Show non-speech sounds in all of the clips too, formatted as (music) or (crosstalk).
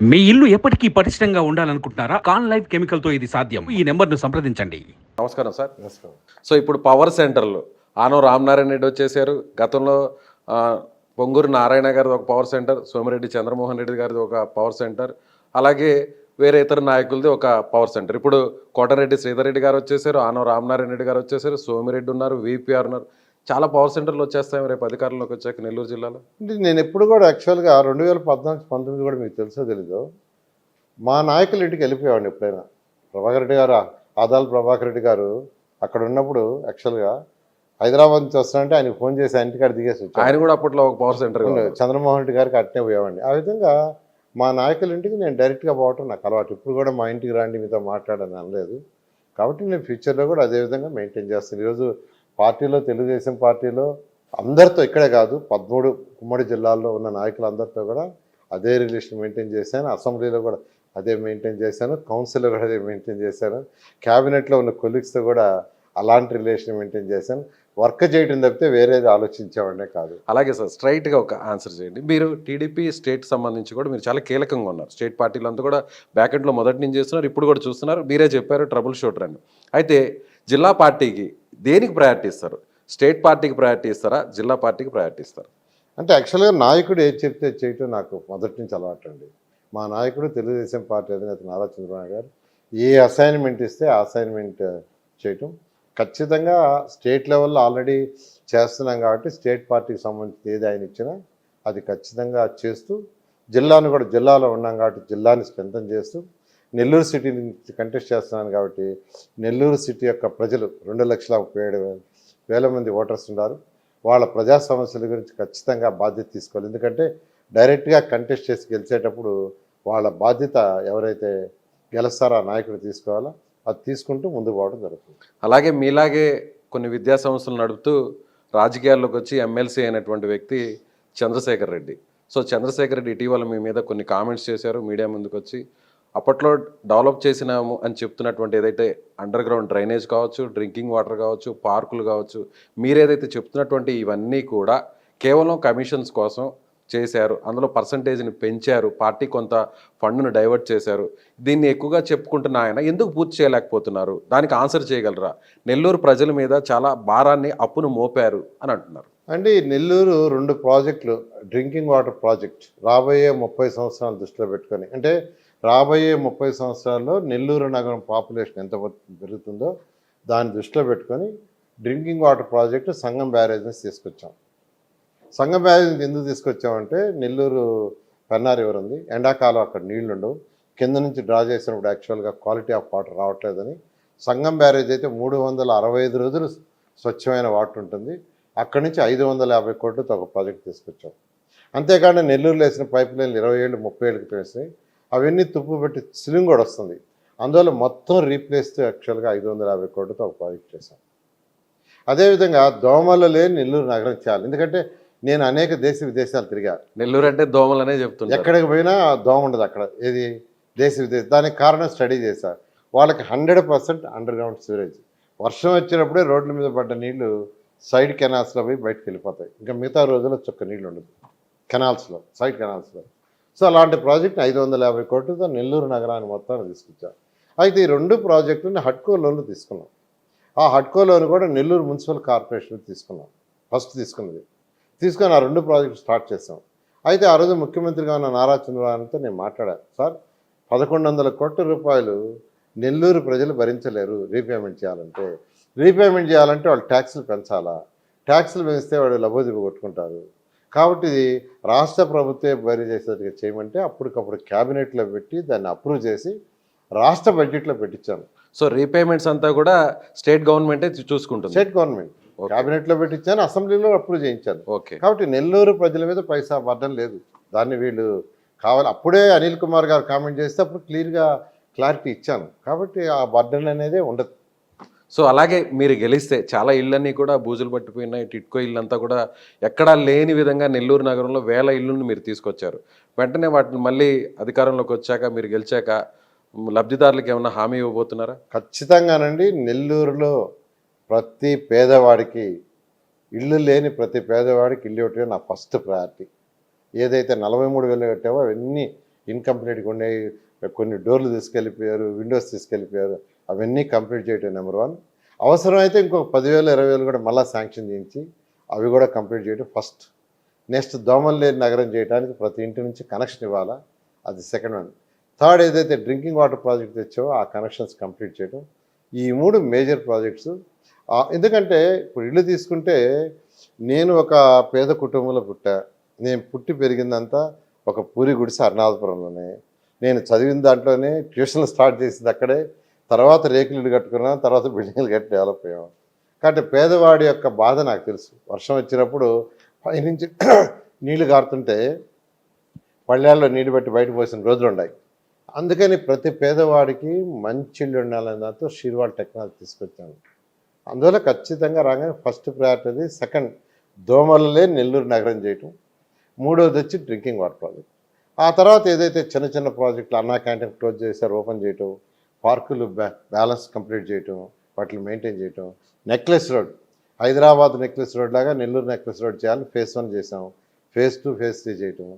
మీ ఇల్లు ఎప్పటికీ పటిష్టంగా ఉండాలనుకుంటున్నారా? కాన్ లైఫ్ కెమికల్తో ఇది సాధ్యం. ఈ నెంబర్ను సంప్రదించండి. నమస్కారం సార్. సో ఇప్పుడు పవర్ సెంటర్లు. ఆనో రామనారాయణ రెడ్డి వచ్చేసారు. గతంలో ఆ, పొంగూరు నారాయణ గారిది ఒక పవర్ సెంటర్ సోమిరెడ్డి చంద్రమోహన్ రెడ్డి గారిది ఒక పవర్ సెంటర్ అలాగే వేరే ఇతర నాయకులది ఒక పవర్ సెంటర్. ఇప్పుడు కోటరెడ్డి శ్రీధర్ రెడ్డి గారు వచ్చేసారు ఆనో రామనారాయణ రెడ్డి గారు వచ్చేసారు సోమిరెడ్డి ఉన్నారు విపిఆర్ ఉన్నారు. చాలా పవర్ సెంటర్లు వచ్చేస్తాయి రేపు అధికారంలోకి వచ్చాక నెల్లూరు జిల్లాలో? నేను ఎప్పుడు కూడా యాక్చువల్గా రెండు వేల పద్నాలుగు పంతొమ్మిది కూడా మీకు తెలుసో తెలీదు మా నాయకుల ఇంటికి వెళ్ళిపోయేవాడిని ఎప్పుడైనా. ప్రభాకర్ రెడ్డి గారు ఆదాల ప్రభాకర్ రెడ్డి గారు అక్కడ ఉన్నప్పుడు యాక్చువల్గా హైదరాబాద్ నుంచి వస్తానంటే ఆయన ఫోన్ చేసి ఆయన ఇంటికాడ దిగేసి ఆయన కూడా అప్పట్లో ఒక పవర్ సెంటర్ చంద్రమోహన్ రెడ్డి గారికి అట్నే పోయేవాడిని. ఆ విధంగా మా నాయకుల ఇంటికి నేను డైరెక్ట్గా పోవటం నాకు అలవాటు. ఇప్పుడు కూడా మా ఇంటికి రండి మీతో మాట్లాడని అనలేదు. కాబట్టి నేను ఫ్యూచర్లో కూడా అదే విధంగా మెయింటైన్ చేస్తాను. ఈరోజు పార్టీలో తెలుగుదేశం పార్టీలో అందరితో ఇక్కడే కాదు పదమూడు ఉమ్మడి జిల్లాల్లో ఉన్న నాయకులందరితో కూడా అదే రిలేషన్ మెయింటైన్ చేశాను. అసెంబ్లీలో కూడా అదే మెయింటైన్ చేశాను. కౌన్సిల్లో కూడా అదే మెయింటైన్ చేశాను. క్యాబినెట్లో ఉన్న కొలీగ్స్తో కూడా అలాంటి రిలేషన్ మెయింటైన్ చేశాను. వర్క్ చేయడం తప్పితే వేరేది ఆలోచించేవాడినే కాదు. అలాగే సార్ స్ట్రైట్గా ఒక ఆన్సర్ చేయండి. మీరు టీడీపీ స్టేట్ సంబంధించి కూడా మీరు చాలా కీలకంగా ఉన్నారు. స్టేట్ పార్టీలు అంతా కూడా బ్యాకెట్లో మొదటి నుంచి చేస్తున్నారు ఇప్పుడు కూడా చూస్తున్నారు. మీరే చెప్పారు ట్రబుల్ షూటర్ అని. అయితే జిల్లా పార్టీకి దేనికి ప్రయారిటీ ఇస్తారు? స్టేట్ పార్టీకి ప్రయారిటీ ఇస్తారా? జిల్లా పార్టీకి ప్రయారిటీ ఇస్తారా? అంటే యాక్చువల్గా నాయకుడు ఏది చెప్తే చేయటం నాకు మొదటి నుంచి అలవాటు అండి. మా నాయకుడు తెలుగుదేశం పార్టీ అధినేత నారా చంద్రబాబు గారు ఏ అసైన్మెంట్ ఇస్తే ఆ అసైన్మెంట్ చేయటం. ఖచ్చితంగా స్టేట్ లెవెల్లో ఆల్రెడీ చేస్తున్నాం కాబట్టి స్టేట్ పార్టీకి సంబంధించి ఏది ఆయన ఇచ్చినా అది ఖచ్చితంగా చేస్తూ జిల్లాను కూడా జిల్లాలో ఉన్నాం కాబట్టి జిల్లాని స్ట్రెంథన్ చేస్తూ నెల్లూరు సిటీ నుంచి కంటెస్ట్ చేస్తున్నాను కాబట్టి నెల్లూరు సిటీ యొక్క ప్రజలు రెండు లక్షల ముప్పై ఏడు వేల మంది ఓటర్స్ ఉన్నారు. వాళ్ళ ప్రజా సమస్యల గురించి ఖచ్చితంగా బాధ్యత తీసుకోవాలి. ఎందుకంటే డైరెక్ట్గా కంటెస్ట్ చేసి గెలిచేటప్పుడు వాళ్ళ బాధ్యత ఎవరైతే గెలుస్తారో ఆ నాయకుడు తీసుకోవాలో? అది తీసుకుంటూ ముందుకు పోవడం జరుగుతుంది. అలాగే మీలాగే కొన్ని విద్యా సంస్థలు నడుపుతూ రాజకీయాల్లోకి వచ్చి ఎమ్మెల్సీ అయినటువంటి వ్యక్తి చంద్రశేఖర్ రెడ్డి. సో చంద్రశేఖర్ రెడ్డి ఇటీవల మీ మీద కొన్ని కామెంట్స్ చేశారు. మీడియా ముందుకు వచ్చి అప్పట్లో డెవలప్ చేసినాము అని చెప్తున్నటువంటి ఏదైతే అండర్ గ్రౌండ్ డ్రైనేజ్ కావచ్చు డ్రింకింగ్ వాటర్ కావచ్చు పార్కులు కావచ్చు మీరేదైతే చెప్తున్నటువంటి ఇవన్నీ కూడా కేవలం కమిషన్స్ కోసం చేశారు. అందులో పర్సంటేజ్ని పెంచారు. పార్టీ కొంత ఫండ్ను డైవర్ట్ చేశారు. దీన్ని ఎక్కువగా చెప్పుకుంటున్న ఆయన ఎందుకు పూర్తి చేయలేకపోతున్నారు? దానికి ఆన్సర్ చేయగలరా? నెల్లూరు ప్రజల మీద చాలా భారాన్ని అప్పును మోపారు అని అంటున్నారు. అంటే నెల్లూరు రెండు ప్రాజెక్టులు డ్రింకింగ్ వాటర్ ప్రాజెక్ట్ రాబోయే ముప్పై సంవత్సరాలు దృష్టిలో పెట్టుకొని అంటే రాబోయే ముప్పై సంవత్సరాల్లో నెల్లూరు నగరం పాపులేషన్ ఎంత పెరుగుతుందో దాన్ని దృష్టిలో పెట్టుకొని డ్రింకింగ్ వాటర్ ప్రాజెక్టు సంగం బ్యారేజ్ని తీసుకొచ్చాం. సంగం బ్యారేజ్ ఎందుకు తీసుకొచ్చామంటే నెల్లూరు పెన్నా రివర్ ఉంది ఎండాకాలం అక్కడ నీళ్ళుండవు. కింద నుంచి డ్రా చేసినప్పుడు యాక్చువల్గా క్వాలిటీ ఆఫ్ వాటర్ రావట్లేదని. సంగం బ్యారేజ్ అయితే మూడు వందల అరవై ఐదు రోజులు స్వచ్ఛమైన వాటర్ ఉంటుంది. అక్కడి నుంచి ఐదు వందల యాభై కోట్లతో ఒక ప్రాజెక్ట్ తీసుకొచ్చాం. అంతేకాకుండా నెల్లూరులో వేసిన పైప్ లైన్లు ఇరవై ఏళ్ళు ముప్పై ఏళ్ళకి వేసినాయి అవన్నీ తుప్పు పెట్టి సిలింగ్ కూడా వస్తుంది. అందువల్ల మొత్తం రీప్లేస్ యాక్చువల్గా ఐదు వందల యాభై కోట్లతో ఒక ప్రాజెక్ట్ చేశాం. అదేవిధంగా దోమలు లేని నెల్లూరు నగరం చేయాలి ఎందుకంటే నేను అనేక దేశ విదేశాలు తిరిగా. నెల్లూరు అంటే దోమలనే చెప్తున్నారు ఎక్కడికి పోయినా దోమ ఉండదు అక్కడ. ఏది? దేశ విదేశ. దానికి కారణం స్టడీ చేశారు వాళ్ళకి hundred percent under ground sewerage. వర్షం వచ్చినప్పుడే రోడ్ల మీద పడ్డ నీళ్ళు సైడ్ కెనాల్స్లో పోయి బయటకు వెళ్ళిపోతాయి. ఇంకా మిగతా రోజుల్లో చుక్క నీళ్ళు ఉండదు. కెనాల్స్లో సైడ్ కెనాల్స్లో. సో అలాంటి ప్రాజెక్ట్ ఐదు వందల యాభై కోట్లతో నెల్లూరు నగరాన్ని మొత్తాన్ని తీసుకొచ్చారు. అయితే ఈ రెండు ప్రాజెక్టుని హడ్కో లోన్లు తీసుకున్నాం. ఆ హడ్కో లోన్ కూడా నెల్లూరు మున్సిపల్ కార్పొరేషన్ తీసుకున్నాం. ఫస్ట్ తీసుకున్నది. తీసుకొని ఆ రెండు ప్రాజెక్టు స్టార్ట్ చేసాం అయితే ఆ రోజు ముఖ్యమంత్రిగా ఉన్న నారా చంద్రబాబుతో నేను మాట్లాడాను. సార్ పదకొండు వందల కోట్ల రూపాయలు నెల్లూరు ప్రజలు భరించలేరు రీపేమెంట్ చేయాలంటే. రీపేమెంట్ చేయాలంటే వాళ్ళు ట్యాక్సులు పెంచాలా? ట్యాక్సులు పెంచితే వాళ్ళు లబోదిబు కొట్టుకుంటారు. కాబట్టి ఇది రాష్ట్ర ప్రభుత్వే బరీ చేసేట్టుగా చేయమంటే అప్పటికప్పుడు క్యాబినెట్లో పెట్టి దాన్ని అప్రూవ్ చేసి రాష్ట్ర బడ్జెట్లో పెట్టించాను సో రీపేమెంట్స్ అంతా కూడా స్టేట్ గవర్నమెంటే చూసుకుంటుంది. State government. క్యాబినెట్లో పెట్టించాను అసెంబ్లీలో అప్రూవ్ చేయించాను ఓకే. కాబట్టి నెల్లూరు ప్రజల మీద పైసా బర్డన్ లేదు. దాన్ని వీళ్ళు కావాలి. అప్పుడే అనిల్ కుమార్ గారు కామెంట్ చేస్తే అప్పుడు క్లియర్గా క్లారిటీ ఇచ్చాను. కాబట్టి ఆ బర్డన్ అనేదే ఉండదు. సో అలాగే మీరు గెలిస్తే చాలా ఇళ్ళన్నీ కూడా బూజులు పట్టిపోయినాయి టిట్కో ఇల్లంతా కూడా ఎక్కడా లేని విధంగా నెల్లూరు నగరంలో వేల ఇల్లుని మీరు తీసుకొచ్చారు. వెంటనే వాటిని మళ్ళీ అధికారంలోకి వచ్చాక మీరు గెలిచాక లబ్ధిదారులకు ఏమైనా హామీ ఇవ్వబోతున్నారా? ఖచ్చితంగానండి. నెల్లూరులో ప్రతి పేదవాడికి ఇల్లు లేని ప్రతి పేదవాడికి ఇల్లు ఇవ్వటమే నా ఫస్ట్ ప్రయారిటీ. ఏదైతే నలభై మూడు వేలు కట్టావో అవన్నీ ఇన్కంప్లీట్గా ఉండే కొన్ని డోర్లు తీసుకెళ్ళిపోయారు విండోస్ తీసుకెళ్ళిపోయారు. అవన్నీ కంప్లీట్ చేయటం నెంబర్ వన్. అవసరమైతే ఇంకొక పదివేలు ఇరవై వేలు కూడా మళ్ళీ శాంక్షన్ చేయించి అవి కూడా కంప్లీట్ చేయడం ఫస్ట్. నెక్స్ట్ దోమలు లేని నగరం చేయడానికి ప్రతి ఇంటి నుంచి కనెక్షన్ ఇవ్వాలా? అది సెకండ్ వన్. థర్డ్ ఏదైతే డ్రింకింగ్ వాటర్ ప్రాజెక్ట్ తెచ్చావో ఆ కనెక్షన్స్ కంప్లీట్ చేయడం ఈ మూడు మేజర్ ప్రాజెక్ట్స్. ఎందుకంటే ఇప్పుడు ఇల్లు తీసుకుంటే నేను ఒక పేద కుటుంబంలో పుట్టా. నేను పుట్టి పెరిగిందంతా ఒక పూరి గుడిసె అరుణాధపురంలోనే నేను చదివిన దాంట్లోనే ట్యూషన్లు స్టార్ట్ చేసింది అక్కడే. తర్వాత రేకులు ఇల్లు కట్టుకున్నాం తర్వాత బిల్డింగ్లు కట్టి డెవలప్ అయ్యాం. కాబట్టి పేదవాడి యొక్క బాధ నాకు తెలుసు. వర్షం వచ్చినప్పుడు పైనుంచి (clears throat) నీళ్ళు కారుతుంటే పళ్ళాల్లో నీళ్ళు పెట్టి బయట పోసిన రోజులు ఉన్నాయి. అందుకని ప్రతి పేదవాడికి మంచి ఇల్లు ఉండాలని దాంతో షీర్వాల్ టెక్నాలజీ తీసుకొచ్చాను. అందువల్ల ఖచ్చితంగా రాగానే ఫస్ట్ ప్రయారిటీ సెకండ్ దోమలలే నెల్లూరు నగరం చేయటం. మూడోది వచ్చి డ్రింకింగ్ వాటర్ ప్రాజెక్ట్ ఆ తర్వాత ఏదైతే చిన్న చిన్న ప్రాజెక్టులు అన్నా క్యాంటీన్ క్లోజ్ చేశారు ఓపెన్ చేయటం. పార్కులు బ్యా బ్యాలెన్స్ కంప్లీట్ చేయటం వాటిని మెయింటైన్ చేయటం. Necklace road Hyderabad necklace road లాగా నెల్లూరు నెక్లెస్ రోడ్ చేయాలని ఫేస్ వన్ చేసాం ఫేస్ టూ ఫేస్ త్రీ చేయటం.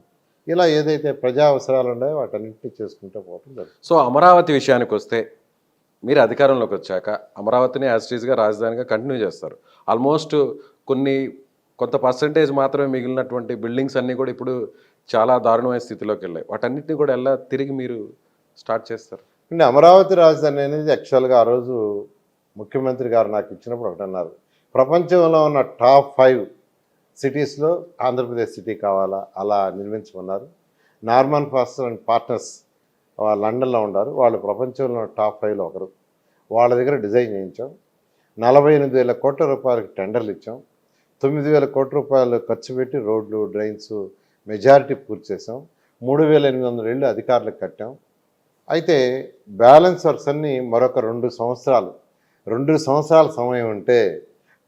ఇలా ఏదైతే ప్రజా అవసరాలు ఉన్నాయో వాటన్నింటినీ చేసుకుంటూ పోవటం సో అమరావతి విషయానికి వస్తే మీరు అధికారంలోకి వచ్చాక అమరావతిని యాజిటీస్గా రాజధానిగా కంటిన్యూ చేస్తారు. ఆల్మోస్ట్ కొన్ని కొంత పర్సంటేజ్ మాత్రమే మిగిలినటువంటి బిల్డింగ్స్ అన్నీ కూడా ఇప్పుడు చాలా దారుణమైన స్థితిలోకి వెళ్ళాయి. వాటన్నిటిని కూడా ఎలా తిరిగి మీరు స్టార్ట్ చేస్తారు? అంటే అమరావతి రాజధాని అనేది యాక్చువల్గా ఆ రోజు ముఖ్యమంత్రి గారు నాకు ఇచ్చినప్పుడు ఒకటి అన్నారు ప్రపంచంలో ఉన్న టాప్ ఫైవ్ సిటీస్లో ఆంధ్రప్రదేశ్ సిటీ కావాలా అలా నిర్మించమన్నారు. నార్మన్ ఫాస్టర్ అండ్ పార్ట్నర్స్ లండన్లో ఉన్నారు వాళ్ళు ప్రపంచంలో ఉన్న టాప్ ఫైవ్లో ఒకరు. వాళ్ళ దగ్గర డిజైన్ చేయించాం. నలభై ఎనిమిది వేల కోట్ల రూపాయలకి టెండర్లు ఇచ్చాం. తొమ్మిది వేల కోట్ల రూపాయలు ఖర్చు పెట్టి రోడ్లు డ్రైన్స్ మెజారిటీ పూర్తి చేసాం మూడు వేల ఎనిమిది వందల ఇళ్ళు అధికారులకు కట్టాం. అయితే బ్యాలెన్స్ వర్క్స్ అన్ని మరొక రెండు సంవత్సరాలు. రెండు సంవత్సరాల సమయం ఉంటే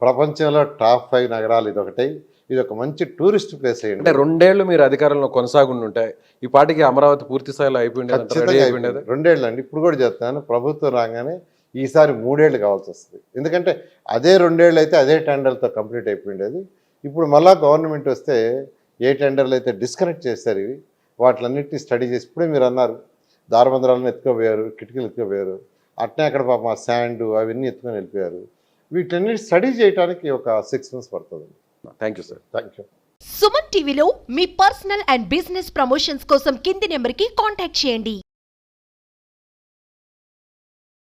ప్రపంచంలో టాప్ ఫైవ్ నగరాలు ఇదొకటి. ఇది ఒక మంచి టూరిస్ట్ ప్లేస్ అంటే అయ్యండి రెండేళ్ళు మీరు అధికారంలో కొనసాగుండి ఈ పాటికి అమరావతి పూర్తి స్థాయిలో అయిపోయింది అయిపోయింది. అయిపోయింది. రెండేళ్ళు అండి. ఇప్పుడు కూడా చెప్తాను ప్రభుత్వం రాగానే ఈసారి మూడేళ్ళు కావాల్సి వస్తుంది. ఎందుకంటే అదే రెండేళ్ళు అయితే అదే టెండర్లతో కంప్లీట్ అయిపోయిండేది. ఇప్పుడు మళ్ళా గవర్నమెంట్ వస్తే ఏ టెండర్లు అయితే డిస్కనెక్ట్ చేస్తారు ఇవి వాటిలన్నిటిని స్టడీ చేసి ఇప్పుడే మీరు అన్నారు దారబంధరాలను ఎత్తుకోపోయారు కిటికీలు ఎత్తుకోపోయారు. అట్నే అక్కడ పాపం ఆ శాండ్ అవన్నీ ఎత్తుకొని వెళ్ళిపోయారు. వీటన్నిటి స్టడీ చేయడానికి ఒక సిక్స్ మంత్స్ పడుతుంది. Thank you sir thank you Suman టీవీలో మీ పర్సనల్ అండ్ బిజినెస్ ప్రమోషన్స్ కోసం కింది నెంబర్కి కాంటాక్ట్ చేయండి.